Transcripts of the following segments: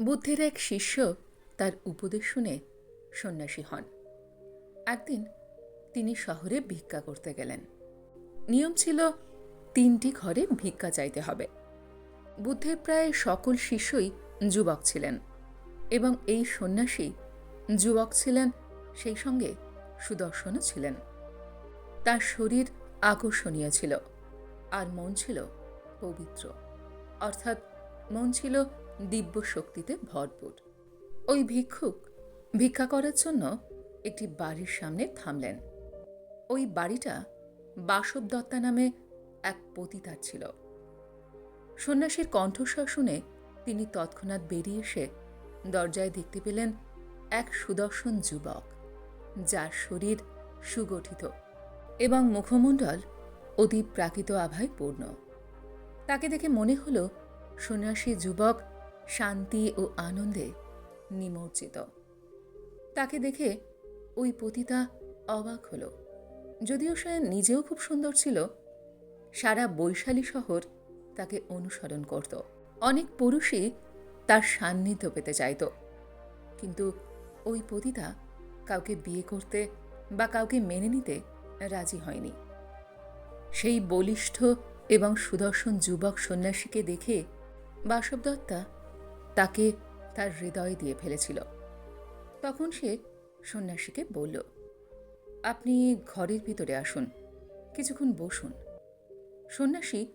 বুদ্ধের এক শিষ্য তার উপদেশ শুনে সন্ন্যাসী হন। একদিন তিনি শহরে ভিক্ষা করতে গেলেন। নিয়ম ছিল, তিনটি ঘরে ভিক্ষা চাইতে হবে। বুদ্ধের প্রায় সকল শিষ্যই যুবক ছিলেন এবং এই সন্ন্যাসী যুবক ছিলেন, সেই সঙ্গে সুদর্শনও ছিলেন। তার শরীর আকর্ষণীয় ছিল আর মন ছিল পবিত্র। অর্থাৎ মন ছিল দিব্য শক্তিতে ভরপুর। ওই ভিক্ষুক ভিক্ষা করার জন্য একটি বাড়ির সামনে থামলেন। ওই বাড়িটা বাসব দত্তা নামে এক পতিতার ছিল। সন্ন্যাসীর কণ্ঠস্বর শুনে তিনি তৎক্ষণাৎ বেরিয়ে এসে দরজায় দেখতে পেলেন এক সুদর্শন যুবক, যার শরীর সুগঠিত এবং মুখমণ্ডল অতি প্রাকৃত আভায় পূর্ণ। তাকে দেখে মনে হলো সন্ন্যাসী যুবক শান্তি ও আনন্দে নিমজ্জিত। তাকে দেখে ওই পতিতা অবাক হলো। যদিও সে নিজেও খুব সুন্দর ছিল, সারা বৈশালী শহর তাকে অনুসরণ করত। অনেক পুরুষই তার সান্নিধ্য পেতে চাইত। কিন্তু ওই পতিতা কাউকে বিয়ে করতে বা কাউকে মেনে নিতে রাজি হয়নি। সেই বলিষ্ঠ এবং সুদর্শন যুবক সন্ন্যাসীকে দেখে বাসব দত্তা তাকে তার হৃদয় দিয়ে ফেলেছিল। তখন সে সন্ন্যাসীকে বলল, আপনি ঘরের ভিতরে আসুন, কিছুক্ষণ বসুন। সন্ন্যাসী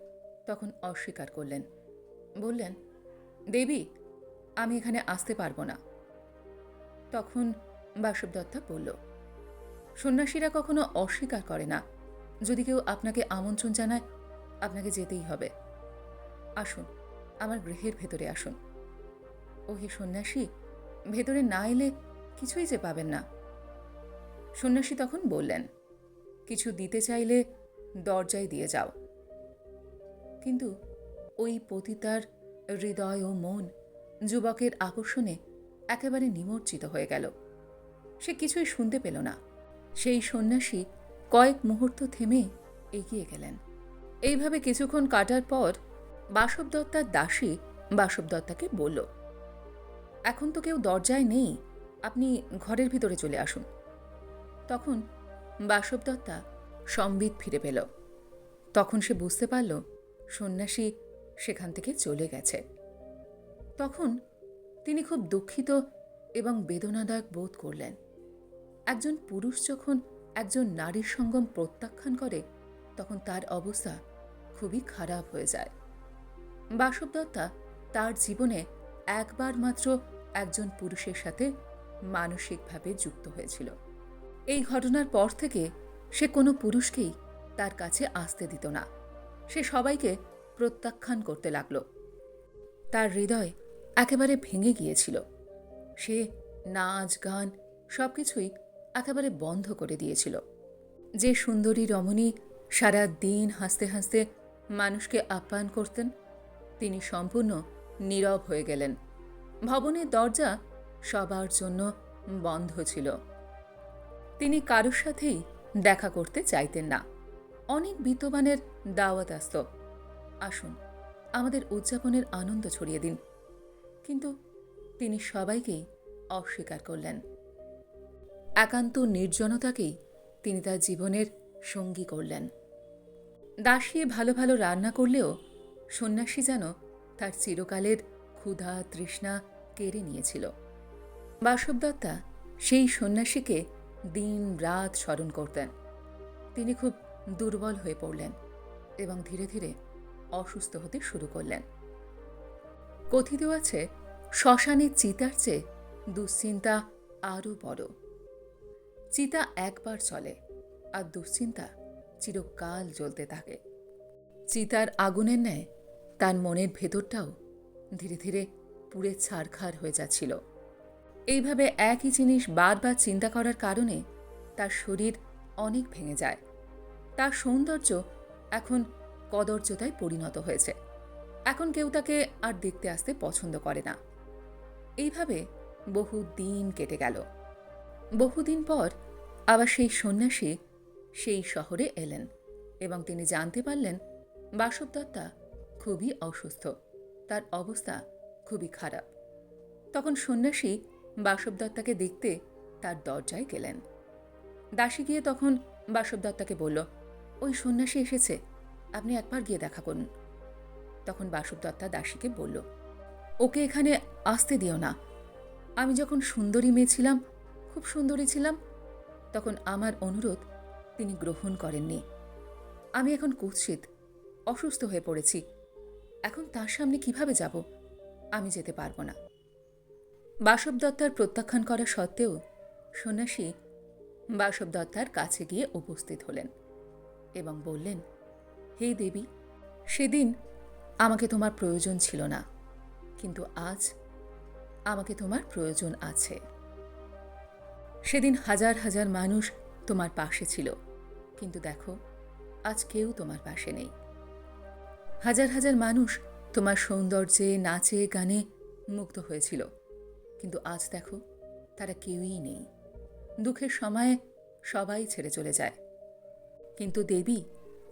তখন অস্বীকার করলেন, বললেন, দেবী, আমি এখানে আসতে পারব না। তখন বাসব দত্তা বলল, সন্ন্যাসীরা কখনো অস্বীকার করে না। যদি কেউ আপনাকে আমন্ত্রণ জানায়, আপনাকে যেতেই হবে। আসুন, আমার গৃহের ভেতরে আসুন। ও হে সন্ন্যাসী, ভেতরে না এলে কিছুই যে পাবেন না। সন্ন্যাসী তখন বললেন, কিছু দিতে চাইলে দরজায় দিয়ে যাও। কিন্তু ওই পতিতার হৃদয় ও মন যুবকের আকর্ষণে একেবারে নিমজ্জিত হয়ে গেল। সে কিছুই শুনতে পেল না। সেই সন্ন্যাসী কয়েক মুহূর্ত থেমে এগিয়ে গেলেন। এইভাবে কিছুক্ষণ কাটার পর বাসব দত্তার দাসী বাসব দত্তাকে বলল এখন তো কেউ দরজায় নেই। আপনি ঘরের ভিতরে চলে আসুন। তখন বাসব দত্তা সম্বিত ফিরে পেল। তখন সে বুঝতে পারল সন্ন্যাসী সেখান থেকে চলে গেছে। তখন তিনি খুব দুঃখিত এবং বেদনাদায়ক বোধ করলেন। একজন পুরুষ যখন একজন নারীর সঙ্গম প্রত্যাখ্যান করে, তখন তার অবস্থা খুবই খারাপ হয়ে যায়। বাসবদত্তা তার জীবনে একবার মাত্র একজন পুরুষের সাথে মানসিকভাবে যুক্ত হয়েছিল। এই ঘটনার পর থেকে সে কোনো পুরুষকেই তার কাছে আসতে দিত না। সে সবাইকে প্রত্যাখ্যান করতে লাগল। তার হৃদয় একেবারে ভেঙে গিয়েছিল। সে নাচ, গান সব কিছুই একেবারে বন্ধ করে দিয়েছিল। যে সুন্দরী রমণী সারা দিন হাসতে হাসতে মানুষকে আপ্যায়ন করতেন, তিনি সম্পূর্ণ নীরব হয়ে গেলেন। ভবনের দরজা সবার জন্য বন্ধ ছিল। তিনি কারোর সাথেই দেখা করতে চাইতেন না। অনেক বিত্তবানের দাওয়াত আসত। আসুন, আমাদের উদযাপনের আনন্দ ছড়িয়ে দিন। কিন্তু তিনি সবাইকেই অস্বীকার করলেন। একান্ত নির্জনতাকেই তিনি তার জীবনের সঙ্গী করলেন। দাসী ভালো ভালো রান্না করলেও সন্ন্যাসী যেন তার চিরকালের ক্ষুধা, তৃষ্ণা কেড়ে নিয়েছিল। বাসবদত্তা সেই সন্ন্যাসীকে দিন রাত স্মরণ করতেন। তিনি খুব দুর্বল হয়ে পড়লেন এবং ধীরে ধীরে অসুস্থ হতে শুরু করলেন। কথিত আছে শ্মশানের চিতার চেয়ে দুশ্চিন্তা আরও বড়। চিতা একবার চলে আর দুশ্চিন্তা চিরকাল জ্বলতে থাকে। চিতার আগুনের ন্যায় তার মনের ভেতরটাও ধীরে ধীরে পুড়ে ছারখার হয়ে যাচ্ছিল। এইভাবে একই জিনিস বারবার চিন্তা করার কারণে তার শরীর অনেক ভেঙে যায়। তার সৌন্দর্য এখন কদর্যতায় পরিণত হয়েছে। এখন কেউ তাকে আর দেখতে আসতে পছন্দ করে না। এইভাবে বহু দিন কেটে গেল। বহুদিন পর আবার সেই সন্ন্যাসী সেই শহরে এলেন এবং তিনি জানতে পারলেন বাসব দত্তা খুবই অসুস্থ। তার অবস্থা খুবই খারাপ। তখন সন্ন্যাসী বাসব দত্তাকে দেখতে তার দরজায় গেলেন। দাসী গিয়ে তখন বাসব দত্তাকে বলল, ওই সন্ন্যাসী এসেছে, আপনি একবার গিয়ে দেখা করুন। তখন বাসব দত্তা দাসীকে বলল, ওকে এখানে আসতে দিও না। আমি যখন সুন্দরী মেয়ে ছিলাম, খুব সুন্দরী ছিলাম, তখন আমার অনুরোধ তিনি গ্রহণ করেননি। আমি এখন কুৎসিত, অসুস্থ হয়ে পড়েছি। এখন তার সামনে কীভাবে যাব, আমি যেতে পারব না। বাসব দত্তার প্রত্যাখ্যান করা সত্ত্বেও সন্ন্যাসী বাসব দত্তার কাছে গিয়ে উপস্থিত হলেন এবং বললেন, হে দেবী, সেদিন আমাকে তোমার প্রয়োজন ছিল না, কিন্তু আজ আমাকে তোমার প্রয়োজন আছে। সেদিন হাজার হাজার মানুষ তোমার পাশে ছিল, কিন্তু দেখো, আজ কেউ তোমার পাশে নেই। হাজার হাজার মানুষ তোমার সৌন্দর্যে নাচে, গানে মুগ্ধ হয়েছিল। কিন্তু আজ দেখো, তারা কেউই নেই। দুঃখের সময়ে সবাই ছেড়ে চলে যায়। কিন্তু দেবী,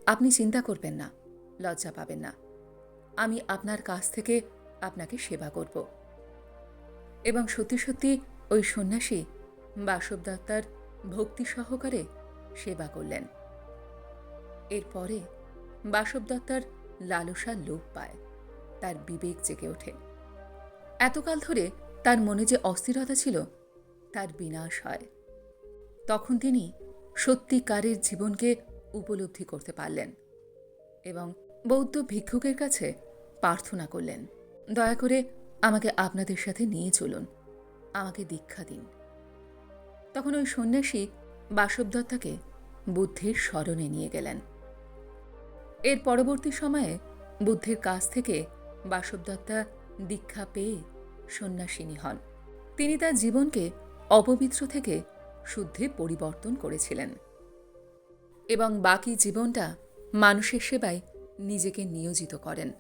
আপনি চিন্তা করবেন না, লজ্জা পাবেন না। আমি আপনার কাছ থেকে আপনাকে সেবা করব। এবং সত্যি সত্যি ওই সন্ন্যাসী বাসব দত্তার ভক্তি সহকারে সেবা করলেন। এরপরে বাসব দত্তার লালসা লোপ পায়। তার বিবেক জেগে ওঠে। এতকাল ধরে তার মনে যে অস্থিরতা ছিল, তার বিনাশ হয়। তখন তিনি সত্যিকারের জীবনকে উপলব্ধি করতে পারলেন এবং বৌদ্ধ ভিক্ষুকের কাছে প্রার্থনা করলেন, দয়া করে আমাকে আপনাদের সাথে নিয়ে চলুন। আমাকে দীক্ষা দিন। তখন ওই সন্ন্যাসী বাসবদত্তাকে বুদ্ধের স্মরণে নিয়ে গেলেন। এর পরবর্তী সময়ে বুদ্ধের কাছ থেকে বাসবদত্তা দীক্ষা পেয়ে সন্ন্যাসিনী হন। তিনি তার জীবনকে অপবিত্র থেকে শুদ্ধে পরিবর্তন করেছিলেন এবং বাকি জীবনটা মানুষের সেবায় নিজেকে নিয়োজিত করেন।